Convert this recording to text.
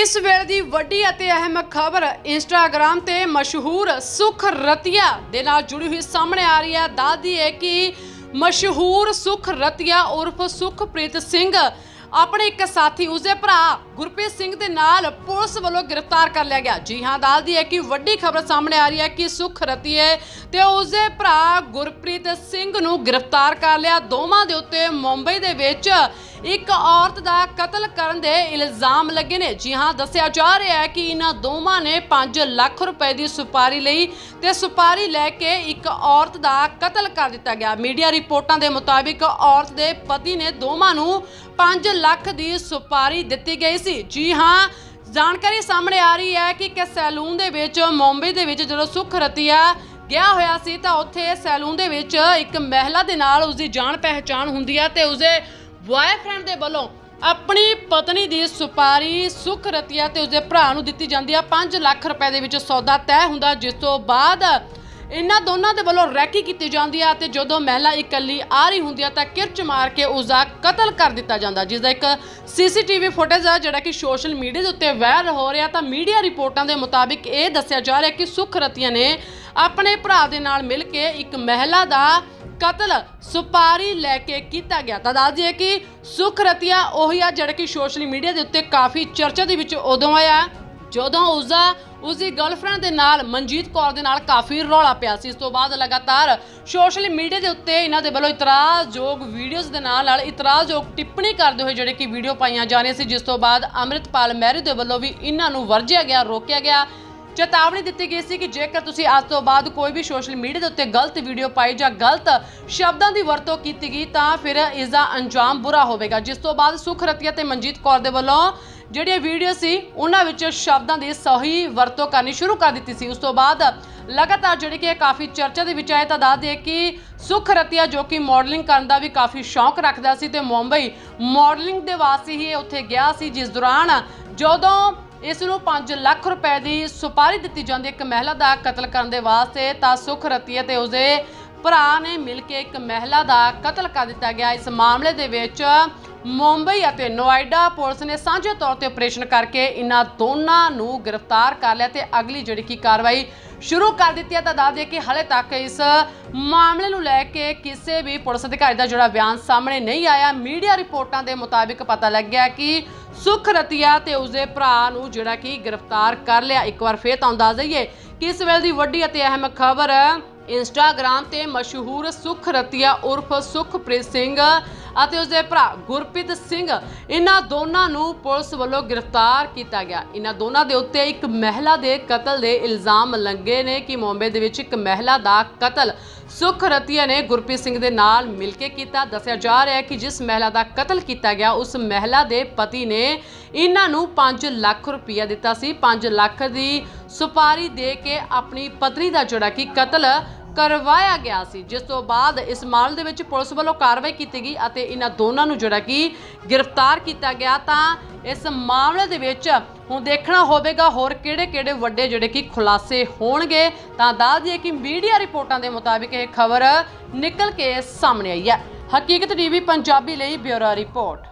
ਇਸ ਵੇਲੇ ਦੀ ਵੱਡੀ ਅਤੇ ਅਹਿਮ ਖਬਰ ਇੰਸਟਾਗ੍ਰam ਤੇ ਮਸ਼ਹੂਰ ਸੁਖ ਰਤੀਆ ਦੇ ਨਾਲ ਜੁੜੀ ਹੋਈ ਸਾਹਮਣੇ ਆ ਰਹੀ ਹੈ। ਦੱਸਦੀ ਹੈ ਕਿ ਮਸ਼ਹੂਰ ਸੁਖ ਰਤੀਆ ਉਰਫ ਸੁਖਪ੍ਰੀਤ ਸਿੰਘ ਆਪਣੇ ਇੱਕ ਸਾਥੀ, ਉਸਦੇ ਭਰਾ ਗੁਰਪ੍ਰੀਤ ਸਿੰਘ ਦੇ ਨਾਲ ਪੁਲਿਸ ਵੱਲੋਂ ਗ੍ਰਿਫਤਾਰ ਕਰ ਲਿਆ ਗਿਆ। ਜੀ ਹਾਂ ਦੱਸਦੀ ਹੈ ਕਿ ਵੱਡੀ ਖਬਰ ਸਾਹਮਣੇ ਆ ਰਹੀ ਹੈ ਕਿ ਸੁਖ ਰਤੀਏ ਤੇ ਉਸਦੇ ਭਰਾ ਗੁਰਪ੍ਰੀਤ ਸਿੰਘ ਨੂੰ ਗ੍ਰਿਫਤਾਰ ਕਰ ਲਿਆ। ਦੋਵਾਂ ਦੇ ਉੱਤੇ ਮੁੰਬਈ ਦੇ ਵਿੱਚ ਇੱਕ ਔਰਤ ਦਾ ਕਤਲ ਕਰਨ ਦੇ ਇਲਜ਼ਾਮ ਲੱਗੇ ਨੇ। ਜੀ ਹਾਂ, ਦੱਸਿਆ ਜਾ ਰਿਹਾ ਹੈ ਕਿ ਇਹਨਾਂ ਦੋਵਾਂ ਨੇ 5 ਲੱਖ ਰੁਪਏ ਦੀ ਸੁਪਾਰੀ ਲਈ ਤੇ ਸੁਪਾਰੀ ਲੈ ਕੇ ਇੱਕ ਔਰਤ ਦਾ ਕਤਲ ਕਰ ਦਿੱਤਾ ਗਿਆ। ਮੀਡੀਆ ਰਿਪੋਰਟਾਂ ਦੇ ਮੁਤਾਬਿਕ ਔਰਤ ਦੇ ਪਤੀ ਨੇ ਦੋਵਾਂ ਨੂੰ 5 ਲੱਖ ਦੀ ਸੁਪਾਰੀ ਦਿੱਤੀ ਗਈ ਸੀ। ਜੀ ਹਾਂ, ਜਾਣਕਾਰੀ ਸਾਹਮਣੇ ਆ ਰਹੀ ਹੈ ਕਿ ਇੱਕ ਸੈਲੂਨ ਦੇ ਵਿੱਚ ਮੁੰਬਈ ਦੇ ਵਿੱਚ ਜਦੋਂ ਸੁਖ ਰਤੀਆ ਗਿਆ ਹੋਇਆ ਸੀ ਤਾਂ ਉੱਥੇ ਸੈਲੂਨ ਦੇ ਵਿੱਚ ਇੱਕ ਮਹਿਲਾ ਦੇ ਨਾਲ ਉਸਦੀ ਜਾਣ ਪਹਿਚਾਣ ਹੁੰਦੀ ਹੈ ਤੇ ਉਸਦੇ ਬॉयਫ੍ਰੈਂਡ ਦੇ ਵੱਲੋਂ ਆਪਣੀ ਪਤਨੀ ਦੀ ਸੁਪਾਰੀ ਸੁਖ ਰਤੀਆ ਤੇ ਉਸਦੇ ਭਰਾ ਨੂੰ ਦਿੱਤੀ ਜਾਂਦੀ ਆ 5 ਲੱਖ ਰੁਪਏ ਦੇ ਵਿੱਚ ਸੌਦਾ ਤੈਅ ਹੁੰਦਾ, ਜਿਸ ਤੋਂ ਬਾਅਦ ਇਹਨਾਂ ਦੋਨਾਂ ਦੇ ਵੱਲੋਂ ਰੈਕੀ ਕੀਤੀ ਜਾਂਦੀ ਆ ਤੇ ਜਦੋਂ ਮਹਿਲਾ ਇਕੱਲੀ ਆ ਰਹੀ ਹੁੰਦੀ ਆ ਤਾਂ ਕਿਰਚ ਮਾਰ ਕੇ ਉਸ ਦਾ ਕਤਲ ਕਰ ਦਿੱਤਾ ਜਾਂਦਾ ਜਿਸ ਦਾ ਇੱਕ ਸੀਸੀਟੀਵੀ ਫੁਟੇਜ ਆ ਜਿਹੜਾ ਕਿ ਸੋਸ਼ਲ ਮੀਡੀਆ ਦੇ ਉੱਤੇ ਵਾਇਰਲ ਹੋ ਰਿਹਾ ਤਾਂ ਮੀਡੀਆ ਰਿਪੋਰਟਾਂ ਦੇ ਮੁਤਾਬਿਕ ਇਹ ਦੱਸਿਆ ਜਾ ਰਿਹਾ ਕਿ ਸੁਖ ਰਤੀਆ ਨੇ ਆਪਣੇ ਭਰਾ ਦੇ ਨਾਲ ਮਿਲ ਕੇ ਇੱਕ ਮਹਿਲਾ ਦਾ ਕਤਲ ਸੁਪਾਰੀ ਲੈ ਕੇ ਕੀਤਾ ਗਿਆ। ਤਾਂ ਦੱਸ ਦਈਏ ਕਿ ਸੁਖ ਰਤੀਆ ਉਹੀ ਆ ਜਿਹੜਾ ਕਿ ਸੋਸ਼ਲ ਮੀਡੀਆ ਦੇ ਉੱਤੇ ਕਾਫੀ ਚਰਚਾ ਦੇ ਵਿੱਚ ਉਦੋਂ ਆਇਆ, ਜਦੋਂ ਉਸਦਾ, ਉਸਦੀ ਗਰਲਫ੍ਰੈਂਡ ਦੇ ਨਾਲ, ਮਨਜੀਤ ਕੌਰ ਦੇ ਨਾਲ ਕਾਫੀ ਰੌਲਾ ਪਿਆ ਸੀ। ਇਸ ਤੋਂ ਬਾਅਦ ਲਗਾਤਾਰ ਸੋਸ਼ਲ ਮੀਡੀਆ ਦੇ ਉੱਤੇ ਇਹਨਾਂ ਦੇ ਵੱਲੋਂ ਇਤਰਾਜ਼ਯੋਗ ਵੀਡੀਓਜ਼ ਦੇ ਨਾਲ ਨਾਲ ਇਤਰਾਜ਼ਯੋਗ ਟਿੱਪਣੀ ਕਰਦੇ ਹੋਏ ਜਿਹੜੇ ਕਿ ਵੀਡੀਓ ਪਾਈਆਂ ਜਾ ਰਹੀਆਂ ਸੀ, ਜਿਸ ਤੋਂ ਬਾਅਦ ਅੰਮ੍ਰਿਤਪਾਲ ਮਹਿਰੂ ਦੇ ਵੱਲੋਂ ਵੀ ਇਹਨਾਂ ਨੂੰ ਵਰਜਿਆ ਗਿਆ, ਰੋਕਿਆ ਗਿਆ। ਚੇਤਾਵਨੀ ਦਿੱਤੀ ਗਈ ਸੀ ਕਿ ਜੇਕਰ ਤੁਸੀਂ ਅੱਜ ਤੋਂ ਬਾਅਦ ਕੋਈ ਵੀ ਸੋਸ਼ਲ ਮੀਡੀਆ ਦੇ ਉੱਤੇ ਗਲਤ ਵੀਡੀਓ ਪਾਈ ਜਾਂ ਗਲਤ ਸ਼ਬਦਾਂ ਦੀ ਵਰਤੋਂ ਕੀਤੀ ਗਈ, ਤਾਂ ਫਿਰ ਇਸ ਦਾ ਅੰਜਾਮ ਬੁਰਾ ਹੋਵੇਗਾ। ਜਿਸ ਤੋਂ ਬਾਅਦ ਸੁਖ ਰਤੀਆ ਤੇ ਮਨਜੀਤ ਕੌਰ ਦੇ ਵੱਲੋਂ ਜਿਹੜੀਆਂ ਵੀਡੀਓ ਸੀ, ਉਹਨਾਂ ਵਿੱਚ ਸ਼ਬਦਾਂ ਦੀ ਸਹੀ ਵਰਤੋਂ ਕਰਨੀ ਸ਼ੁਰੂ ਕਰ ਦਿੱਤੀ ਸੀ। ਉਸ ਤੋਂ ਬਾਅਦ ਲਗਾਤਾਰ ਜਿਹੜੀ ਕਿ ਇਹ ਕਾਫੀ ਚਰਚਾ ਦੇ ਵਿੱਚ ਆਏ, ਤਾਂ ਦੱਸ ਦੇ ਕਿ ਸੁਖ ਰਤੀਆ ਜੋ ਕਿ ਮਾਡਲਿੰਗ ਕਰਨ ਦਾ ਵੀ ਕਾਫੀ ਸ਼ੌਂਕ ਰੱਖਦਾ ਸੀ ਤੇ ਮੁੰਬਈ ਮਾਡਲਿੰਗ ਦੇ ਵਾਸਤੇ ਹੀ ਇਹ ਉੱਥੇ ਗਿਆ ਸੀ, ਜਿਸ ਦੌਰਾਨ ਜਦੋਂ ਇਸ ਨੂੰ 5 ਲੱਖ ਰੁਪਏ ਦੀ ਸੁਪਾਰੀ ਦਿੱਤੀ ਜਾਂਦੀ ਇੱਕ ਮਹਿਲਾ ਦਾ ਕਤਲ ਕਰਨ ਦੇ ਵਾਸਤੇ ਤਾਂ ਸੁਖ ਰਤੀਆ ਤੇ ਉਸਦੇ ਭਰਾ ਨੇ ਮਿਲ ਕੇ ਇੱਕ ਮਹਿਲਾ ਦਾ ਕਤਲ ਕਰ ਦਿੱਤਾ ਗਿਆ। ਇਸ ਮਾਮਲੇ ਦੇ ਵਿੱਚ ਮੁੰਬਈ ਅਤੇ ਨੋਇਡਾ ਪੁਲਿਸ ਨੇ ਸਾਂਝੇ ਤੌਰ ਤੇ ਆਪਰੇਸ਼ਨ ਕਰਕੇ ਇਹਨਾਂ ਦੋਨਾਂ ਨੂੰ ਗ੍ਰਿਫਤਾਰ ਕਰ ਲਿਆ ਤੇ ਅਗਲੀ ਜਿਹੜੀ ਕੀ ਕਾਰਵਾਈ ਸ਼ੁਰੂ ਕਰ ਦਿੱਤੀ ਹੈ ਤਾਂ ਦੱਸ ਦਈਏ ਕਿ ਹਲੇ ਤੱਕ ਇਸ ਮਾਮਲੇ ਨੂੰ ਲੈ ਕੇ ਕਿਸੇ ਵੀ ਪੁਲਿਸ ਅਧਿਕਾਰੀ ਦਾ ਜਿਹੜਾ ਬਿਆਨ ਸਾਹਮਣੇ ਨਹੀਂ ਆਇਆ। ਮੀਡੀਆ ਰਿਪੋਰਟਾਂ ਦੇ ਮੁਤਾਬਿਕ ਪਤਾ ਲੱਗਿਆ ਕਿ ਸੁਖ ਰਤੀਆ ਤੇ ਉਸਦੇ ਭਰਾ ਨੂੰ ਜਿਹੜਾ ਕਿ ਗ੍ਰਿਫਤਾਰ ਕਰ ਲਿਆ। ਇੱਕ ਵਾਰ ਫੇਰ ਤੁਹਾਨੂੰ ਦੱਸ ਦਈਏ ਕਿ ਇਸ ਵੇਲੇ ਦੀ ਵੱਡੀ ਅਤੇ ਅਹਿਮ ਖਬਰ ਇੰਸਟਾਗ੍ਰam ਤੇ ਮਸ਼ਹੂਰ ਸੁਖ ਰਤੀਆ ਉਰਫ ਸੁਖਪ੍ਰੀਤ ਸਿੰਘ ਅਤੇ ਉਸਦੇ ਭਰਾ ਗੁਰਪ੍ਰੀਤ ਸਿੰਘ। ਇਹਨਾਂ ਦੋਨਾਂ ਨੂੰ ਪੁਲਿਸ ਵੱਲੋਂ ਗ੍ਰਿਫਤਾਰ ਕੀਤਾ ਗਿਆ। ਇਹਨਾਂ ਦੋਨਾਂ ਦੇ ਉੱਤੇ ਇੱਕ ਮਹਿਲਾ ਦੇ ਕਤਲ ਦੇ ਇਲਜ਼ਾਮ ਲੱਗੇ ਨੇ ਕਿ ਮੁੰਬਈ ਦੇ ਵਿੱਚ ਇੱਕ ਮਹਿਲਾ ਦਾ ਕਤਲ ਸੁਖ ਰਤੀਆ ਨੇ ਗੁਰਪ੍ਰੀਤ ਸਿੰਘ ਦੇ ਨਾਲ ਮਿਲ ਕੇ ਕੀਤਾ। ਦੱਸਿਆ ਜਾ ਰਿਹਾ ਹੈ ਕਿ ਜਿਸ ਮਹਿਲਾ ਦਾ ਕਤਲ ਕੀਤਾ ਗਿਆ, ਉਸ ਮਹਿਲਾ ਦੇ ਪਤੀ ਨੇ ਇਹਨਾਂ ਨੂੰ 5 ਲੱਖ ਰੁਪਇਆ ਦਿੱਤਾ ਸੀ। 5 ਲੱਖ ਦੀ ਸੁਪਾਰੀ ਦੇ ਕੇ ਆਪਣੀ ਪਤਨੀ ਦਾ ਜਿਹੜਾ ਕਿ ਕਤਲ ਕਰਵਾਇਆ ਗਿਆ ਸੀ। ਜਿਸ ਤੋਂ ਬਾਅਦ ਇਸ ਮਾਮਲੇ ਦੇ ਵਿੱਚ ਪੁਲਿਸ ਵੱਲੋਂ ਕਾਰਵਾਈ ਕੀਤੀ ਗਈ ਅਤੇ ਇਹਨਾਂ ਦੋਨਾਂ ਨੂੰ ਜਿਹੜਾ ਕਿ ਗ੍ਰਿਫਤਾਰ ਕੀਤਾ ਗਿਆ ਤਾਂ ਇਸ ਮਾਮਲੇ ਦੇ ਵਿੱਚ ਹੁਣ ਦੇਖਣਾ ਹੋਵੇਗਾ ਹੋਰ ਕਿਹੜੇ-ਕਿਹੜੇ ਵੱਡੇ ਜਿਹੜੇ ਕਿ ਖੁਲਾਸੇ ਹੋਣਗੇ। ਤਾਂ ਦੱਸ ਦਈਏ ਕਿ ਮੀਡੀਆ ਰਿਪੋਰਟਾਂ ਦੇ ਮੁਤਾਬਿਕ ਇਹ ਖਬਰ ਨਿਕਲ ਕੇ ਸਾਹਮਣੇ ਆਈ ਹੈ। ਹਕੀਕਤ ਟੀਵੀ ਪੰਜਾਬੀ ਲਈ ਬਿਊਰੋ ਰਿਪੋਰਟ।